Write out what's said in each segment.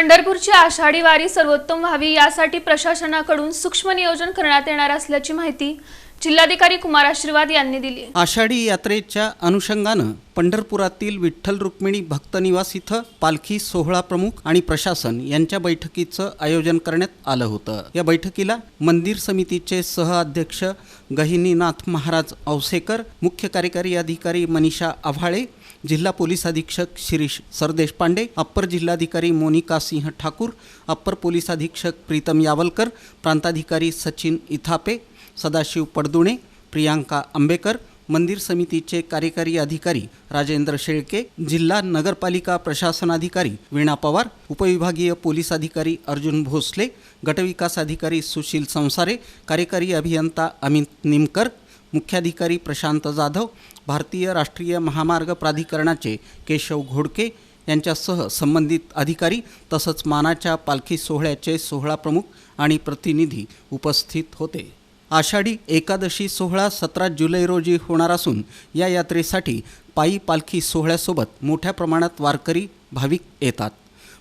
पंढरपूरची आषाढी वारी सर्वोत्तम व्हावी यासाठी प्रशासनाकडून सूक्ष्म नियोजन करण्यात येणार असल्याची माहिती जिल्हाधिकारी कुमार आशीर्वाद यांनी दिली आषाढी यात्रेच्या अनुषंगानं पंढरपुरातील विठ्ठल रुक्मिणी भक्तनिवास इथं पालखी सोहळा प्रमुख आणि प्रशासन यांच्या बैठकीचं आयोजन करण्यात आलं होतं. या बैठकीला मंदिर समितीचे सहअध्यक्ष गहिनीनाथ महाराज औसेकर मुख्य कार्यकारी अधिकारी मनीषा आव्हाळे जिल्हा पोलीस अधीक्षक शिरीष सरदेशपांडे अप्पर जिल्हाधिकारी मोनिका सिंह ठाकूर अप्पर पोलीस अधीक्षक प्रीतम यावलकर प्रांताधिकारी सचिन इथापे सदाशिव पडदुणे प्रियांका आंबेकर मंदिर समितीचे कार्यकारी अधिकारी राजेंद्र शेळके जिल्हा नगरपालिका प्रशासनाधिकारी वीणा पवार उपविभागीय पोलीस अधिकारी अर्जुन भोसले गटविकास अधिकारी सुशील संसारे कार्यकारी अभियंता अमित निमकर मुख्याधिकारी प्रशांत जाधव भारतीय राष्ट्रीय महामार्ग प्राधिकरणाचे केशव घोडके यांच्यासह संबंधित अधिकारी तसंच मानाच्या पालखी सोहळ्याचे सोहळा प्रमुख आणि प्रतिनिधी उपस्थित होते. आषाढी एकादशी सोहळा सतरा जुलै रोजी होणार असून या यात्रेसाठी पायी पालखी सोहळ्यासोबत मोठ्या प्रमाणात वारकरी भाविक येतात.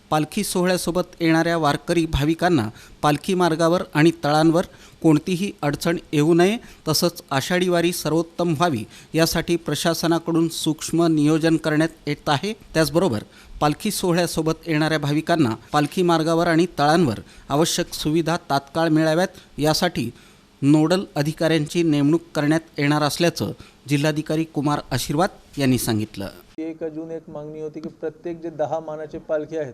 पालखी सोहळ्यासोबत येणाऱ्या वारकरी भाविकांना पालखी मार्गावर आणि तळांवर कोणतीही अडचण येऊ नये तसंच आषाढी वारी सर्वोत्तम व्हावी यासाठी प्रशासनाकडून सूक्ष्म नियोजन करण्यात येत आहे. त्याचबरोबर पालखी सोहळ्यासोबत येणाऱ्या भाविकांना पालखी मार्गावर आणि तळांवर आवश्यक सुविधा तात्काळ मिळाव्यात यासाठी नोडल अधिकाऱ्यांची नेमणूक करण्यात येणार असल्याचं जिल्हाधिकारी कुमार आशीर्वाद यांनी सांगितलं. एक अजून एक मागणी होती की प्रत्येक जे दहा मानाचे पालखी आहेत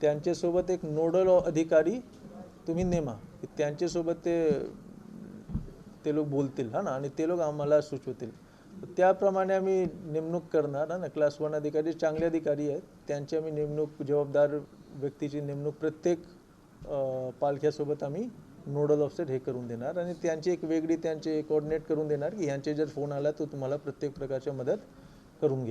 त्यांच्यासोबत एक नोडल अधिकारी तुम्ही नेमा त्यांच्यासोबत ते ते लोक बोलतील हा ना आणि ते लोक आम्हाला सुचवतील. त्याप्रमाणे आम्ही नेमणूक करणार ना क्लास वन अधिकारी चांगले अधिकारी आहेत त्यांची आम्ही नेमणूक जबाबदार व्यक्तीची नेमणूक प्रत्येक पालख्यासोबत आम्ही नोडल ऑफसेट हे करून देणार आणि त्यांची एक वेगळी त्यांचे कोऑर्डिनेट करून देणार की ह्यांचे जर फोन आला तर तुम्हाला प्रत्येक प्रकारच्या मदत करून घ्या